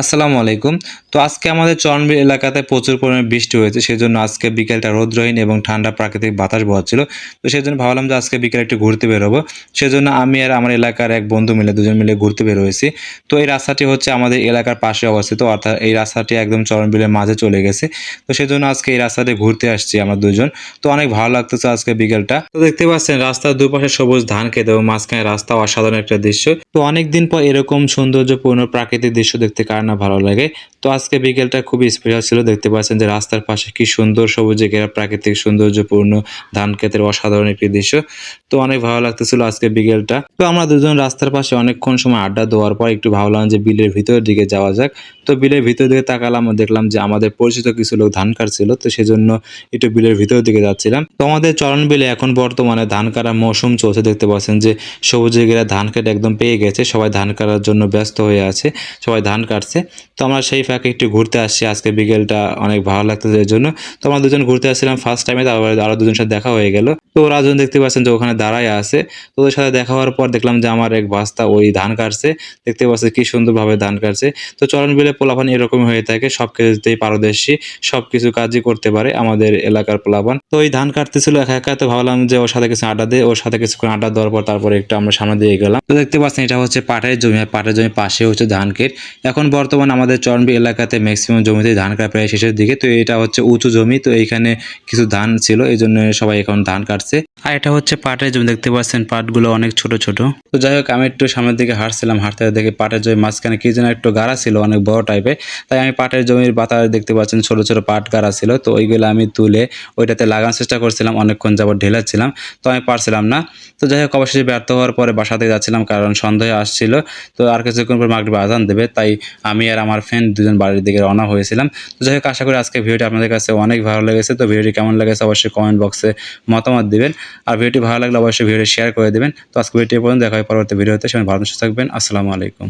আসসালামু আলাইকুম। তো আজকে আমাদের চরণবিল এলাকাতে প্রচুর পরিমাণে বৃষ্টি হয়েছে সেই জন্য আজকে বিকেলটা রৌদ্রহীন এবং ঠান্ডা প্রাকৃতিক বাতাস বহাচ্ছিল। তো সেই জন্য ভাবলাম যে আজকে বিকেলে একটু ঘুরতে বেরোবো। সেই জন্য আমি আর আমার এলাকার এক বন্ধু মিলে, দুজন মিলে ঘুরতে বের হয়েছি তো এই রাস্তাটি হচ্ছে আমাদের এলাকার পাশে অবস্থিত, অর্থাৎ এই রাস্তাটি একদম চরণবিলের মাঝে চলে গেছে। তো সেই জন্য আজকে এই রাস্তাতে ঘুরতে আসছি আমরা দুজন। তো অনেক ভালো লাগতেছে আজকে বিকেলটা। তো দেখতে পাচ্ছেন, রাস্তার দুপাশে সবুজ ধান খেতে এবং মাঝখানে রাস্তা অসাধারণ একটা দৃশ্য। তো অনেকদিন পর এরকম সৌন্দর্যপূর্ণ প্রাকৃতিক দৃশ্য দেখতে কার না ভালো লাগে। তো আজকে বিকেলটা খুবই স্পেশাল ছিল। দেখতে পাচ্ছেন যে রাস্তার পাশে কি সুন্দর সবুজে ঘেরা প্রাকৃতিক সৌন্দর্যপূর্ণ ধান ক্ষেতের অসাধারণ একটি দৃশ্য। তো অনেক ভালো লাগতেছিল আজকে বিকেলটা। তো আমরা দুজন রাস্তার পাশে অনেকক্ষণ সময় আড্ডা দেওয়ার পর একটু ভাবলাম যে বিলের ভিতরের দিকে যাওয়া যাক। তো বিলের ভিতর দিকে তাকালাম দেখলাম যে আমাদের পরিচিত কিছু লোক ধান কাটছিল, তো সেজন্য একটু বিলের ভিতর দিকে যাচ্ছিলাম। তো আমাদের চরণ বিলে এখন বর্তমানে ধান কাটার মৌসুম চলছে। দেখতে পাচ্ছেন যে সবুজে ঘেরা ধান কেটে একদম পেয়ে গেছে। সবাই ধান কাটার জন্য ব্যস্ত হয়ে আছে, সবাই ধান কাটছে। তো আমরা সেই ফাঁকে একটু ঘুরতে আসছি। আজকে বিকেলটা অনেক ভালো লাগতেছে এর জন্য। তো আমরা দুজন ঘুরতে আসছিলাম ফার্স্ট টাইমে তারপরে আরও দুজন সাথে দেখা হয়ে গেল। তো ওরা দুজন দেখতে পাচ্ছেন যে ওখানে দাঁড়ায় আছে। তো ওদের সাথে দেখা হওয়ার পর দেখলাম যে আমার এক বাস্তা ওই ধান কাটছে। দেখতে পাচ্ছে কি সুন্দরভাবে ধান কাটছে। তো চরণ বিলে পোলাপান এরকম হয়ে থাকে। সব কিছুতেই পারদর্শী। সব কিছু কাজই করতে পারে আমাদের এলাকার পোলাপান। তো ওই ধান কাটতেছিল একা একা। তো ভাবলাম যে ওর সাথে কিছু আড্ডা দিয়ে ওর সাথে কিছুক্ষণ আড্ডা দেওয়ার পর তারপরে একটু আমরা সামনে দিয়ে গেলাম। তো দেখতে পাচ্ছেন এটা হচ্ছে পাটের জমি। আর পাটের জমি পাশে হচ্ছে ধান ক্ষেত। এখন বর্তমান আমাদের চরণবি এলাকাতে ম্যাক্সিমাম জমিতে ধান কাটা প্রায় শেষের দিকে। তো এটা হচ্ছে উঁচু জমি তো এইখানে কিছু ধান ছিল এই জন্য সবাই এখন ধান কাটছে। আর এটা হচ্ছে পাটের জমি দেখতে পাচ্ছেন পাটগুলো অনেক ছোট ছোট। তো যাই হোক আমি একটু সামনের দিকে হাঁটছিলাম হাঁটতে দেখে পাটের জমি মাঝখানে কি যেন একটু গাড়া ছিল অনেক বড় টাইপের তাই আমি পাটের জমির পাতা দেখতে পাচ্ছেন ছোট ছোট পাট গাড়া ছিল। তো ওইগুলো আমি তুলে ওইটাতে লাগানোর চেষ্টা করছিলাম অনেকক্ষণ যাবত ঢেলাচ্ছিলাম তো আমি পারছিলাম না। তো যাই হোক অবশেষে ব্যর্থ হওয়ার পরে বাসাতে যাচ্ছিলাম কারণ সন্দেহ আসছিল। তো আর কিছুক্ষণ পর মাগরিব আজান দেবে তাই আমি আর আমার ফ্রেন্ড দুজন বাড়ির দিকে রওনা হয়েছিলাম। তো যাই হোক, আশা করি আজকে ভিডিওটি আপনাদের কাছে অনেক ভালো লেগেছে। তো ভিডিওটি কেমন লেগেছে অবশ্যই কমেন্ট বক্সে মতামত দিবেন। আর ভিডিওটি ভালো লাগলে অবশ্যই ভিডিও শেয়ার করে দেবেন। তো আজকে ভিডিওটি পর্যন্ত দেখা হয় পরবর্তী ভিডিওতে। সেখানে ভালো সুস্থ থাকবেন। আসসালামু আলাইকুম।